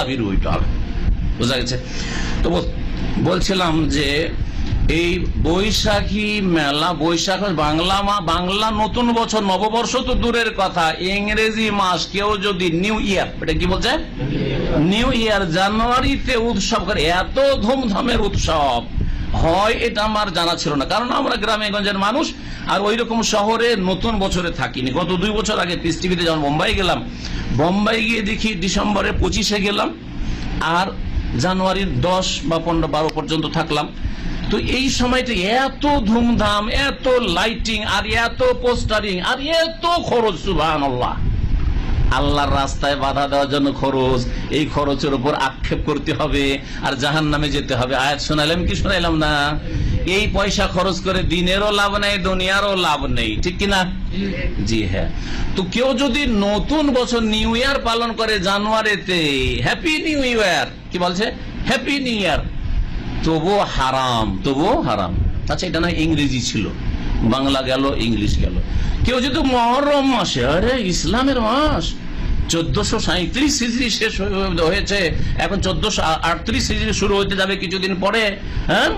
আল্লাহ উইটল বোঝা গেছে? তো বলছিলাম যে এই বৈশাখী মেলা বৈশাখ বাংলা মা বাংলা নতুন বছর নববর্ষ তো দূরের কথা। ইংরেজি মাস কেউ যদি নিউ ইয়ার এটা কি বলছে? নিউ ইয়ার জানুয়ারিতে উৎসব করে এত ধুমধামের উৎসব। হয় এটা আমার জানা ছিল না। কারণ আমরা গ্রামে গঞ্জের মানুষ, আর ওই রকম শহরে নতুন বছরে থাকিনি। গত দুই বছর আগে পিস টিভিতে যখন বোম্বাই গেলাম, বোম্বাই গিয়ে দেখি ডিসেম্বরে পঁচিশে গেলাম, আর জানুয়ারির দশ বা পনেরো বারো পর্যন্ত থাকলাম। তো এই সময়টা এত ধুমধাম, এত লাইটিং আর এত পোস্টারিং আর এত খরচ সুবাহ আল্লাহর রাস্তায় বাধা দেওয়ার জন্য খরচ। এই খরচের উপর আক্ষেপ করতে হবে আর জাহান নামে যেতে হবে। আয়াত শোনালাম কি শোনাইলাম না? এই পয়সা খরচ করে দিনেরও লাভ নেই, দুনিয়ারও লাভ নেই। ঠিক কিনা? জি হ্যাঁ। তো কেউ যদি নতুন বছর নিউ ইয়ার পালন করে জানুয়ারিতে, হ্যাপি নিউ ইয়ার। কি বলছে? Happy new year. তবুও হারাম তবুও হারাম। আচ্ছা এটা না ইংরেজি ছিল। বাংলা গেল, ইংলিশ গেল। কেউ যদি মহরম মাসে, আরে ইসলামের মাস চোদ্দশো সাঁত্রিশ হিজড়ি শেষ হয়ে- হয়েছে। এখন চোদ্দশো আটত্রিশ হিজড়ি শুরু হতে যাবে কিছুদিন পরে হ্যাঁ?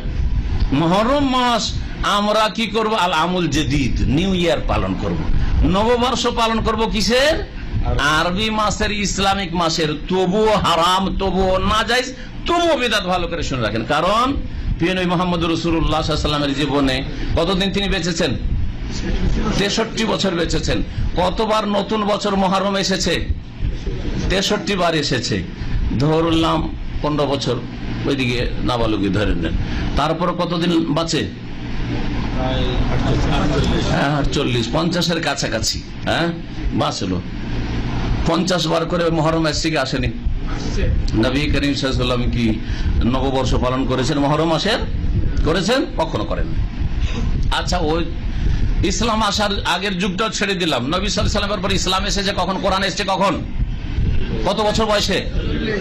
মহরম মাস আমরা কি করব? আল আমুল জদিদ নিউ ইয়ার পালন করব। নববর্ষ পালন করব কিসের? আরবি। মাসের ইসলামিক মাসের। তবুও হারাম তবুও না যাইজ তবুও বেদাত ভালো করে শুনে রাখেন। কারণ পিএনবি মোহাম্মদ রসুল্লাহ সাল্লামের জীবনে কতদিন তিনি বেঁচেছেন? তেষট্টি বছর বেঁচেছেন। কতবার নতুন বছর মহারম এসেছে? তেষট্টি বার এসেছে। ধরলাম পনেরো বছর। ওইদিকে নাবালুকি ধরে নেন। তারপর কতদিন বাঁচে? হ্যাঁ আটচল্লিশ। পঞ্চাশের কাছাকাছি। হ্যাঁ বাঁচলো। পঞ্চাশ বার করে মহরম আসেনি? নবী করিম সাল্লাম কি নববর্ষ পালন করেছেন? মহরম মাসের করেছেন? কখনো করেন আচ্ছা ওই ইসলাম আসার আগের যুগটাও ছেড়ে দিলাম। নবী সাল্লামের পর ইসলাম এসেছে কখন? কোরআন এসেছে কখন? কত বছর বয়সে?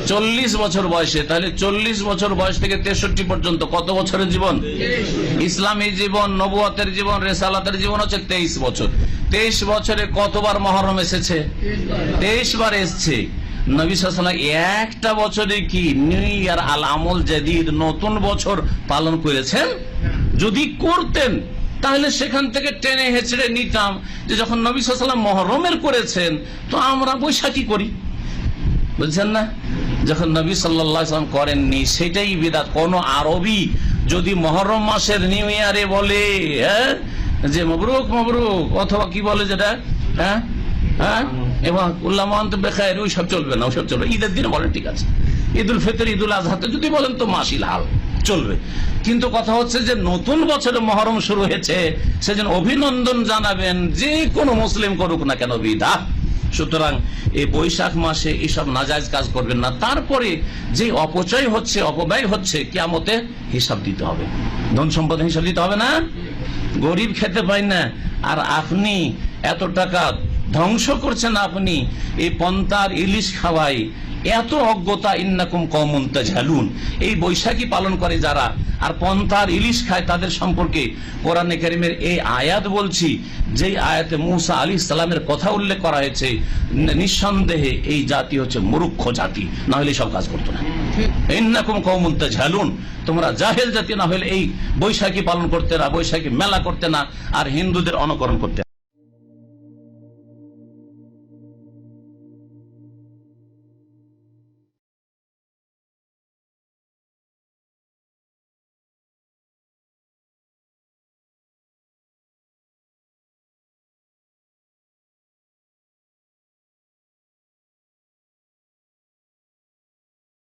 চল্লিশ বছর বয়সে। তাহলে চল্লিশ বছর বয়স থেকে তেষট্টি পর্যন্ত কত বছরের জীবন? ইসলামী জীবন, নবুয়তের জীবন, রেসালাতের জীবন হচ্ছে তেইশ বছর। তেইশ বছরে কতবার মহরম এসেছে? তেইশ বার এসছে। একটা বছরে কি নিউ ইয়ার আল আমল জাদিদ নতুন বছর পালন করেছেন? যদি করতেন, তাহলে সেখান থেকে টেনে হেঁচড়ে নিতাম যে যখন নবী সাল্লাম মহরমের করেছেন, তো আমরা বৈশাখী করি। বুঝছেন না? যখন নবী সাল্লাম করেননি, সেটাই বিদাত। কোন আরবি যদি মহরম মাসের নিউ ইয়ারে বলে হ্যাঁ? যে মবরুক মবরুক, অথবা কি বলে যেটা? হ্যাঁ? হ্যাঁ? ঠিক আছে। যদি বলেন তো মাসিল চলবে। কিন্তু কথা হচ্ছে যে নতুন বছরে মহরম শুরু হয়েছে, সেজন্য অভিনন্দন জানাবেন, যে কোনো মুসলিম করুক না কেন বিধা সুতরাং এই বৈশাখ মাসে এসব নাজায়জ কাজ করবেন না। তারপরে যে অপচয় হচ্ছে, অপব্যয় হচ্ছে কেমতে হিসাব দিতে হবে। ধন সম্পদ হিসাব দিতে হবে না? গরিব খেতে পাই না। আর আপনি এত টাকা ধ্বংস করছেন আপনি, এই পন্তার ইলিশ খাওয়াই এত অজ্ঞতা, ইন্নাকুম কমন্তা ঝালুন এই বৈশাখী পালন করে যারা, আর পন্থার ইলিশ খায় তাদের সম্পর্কে কোরআনে কারিমের এই আয়াত বলছি, যেই আয়াতে মুসা আলী সালামের কথা উল্লেখ করা হয়েছে নিঃসন্দেহে এই জাতি হচ্ছে মূর্খ জাতি, না হলে সব কাজ করতো না ইন্নাকুম কৌমন্তা ঝালুন তোমরা জাহেল জাতি, না হলে এই বৈশাখী পালন করতে না, বৈশাখী মেলা করতে না, আর হিন্দুদের অনুকরণ করতে।